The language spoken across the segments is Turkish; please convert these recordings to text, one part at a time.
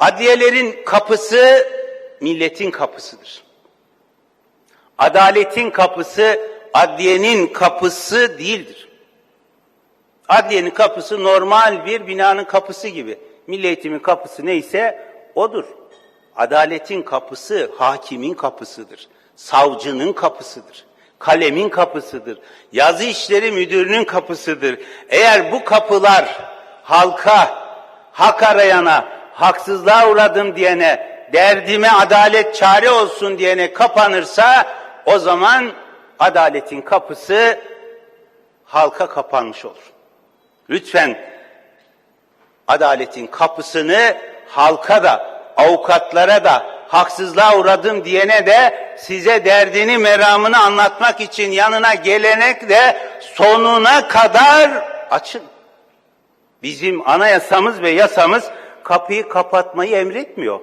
Adliyelerin kapısı milletin kapısıdır. Adaletin kapısı adliyenin kapısı değildir. Adliyenin kapısı normal bir binanın kapısı gibi. Milli eğitimin kapısı neyse odur. Adaletin kapısı hakimin kapısıdır. Savcının kapısıdır. Kalemin kapısıdır. Yazı işleri müdürünün kapısıdır. Eğer bu kapılar halka, hak arayana, haksızlığa uğradım diyene, derdime adalet çare olsun diyene kapanırsa o zaman adaletin kapısı halka kapanmış olur. Lütfen adaletin kapısını halka da, avukatlara da, haksızlığa uğradım diyene de size derdini meramını anlatmak için yanına gelenek de sonuna kadar açın. Bizim anayasamız ve yasamız kapıyı kapatmayı emretmiyor.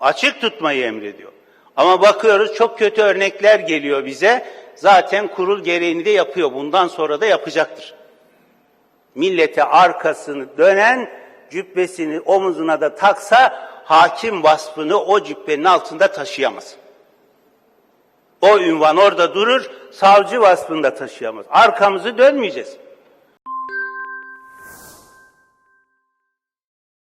Açık tutmayı emrediyor. Ama bakıyoruz çok kötü örnekler geliyor bize. Zaten kurul gereğini de yapıyor. Bundan sonra da yapacaktır. Millete arkasını dönen cübbesini omuzuna da taksa hakim vasfını o cübbenin altında taşıyamaz. O ünvan orada durur, savcı vasfında taşıyamaz. Arkamızı dönmeyeceğiz.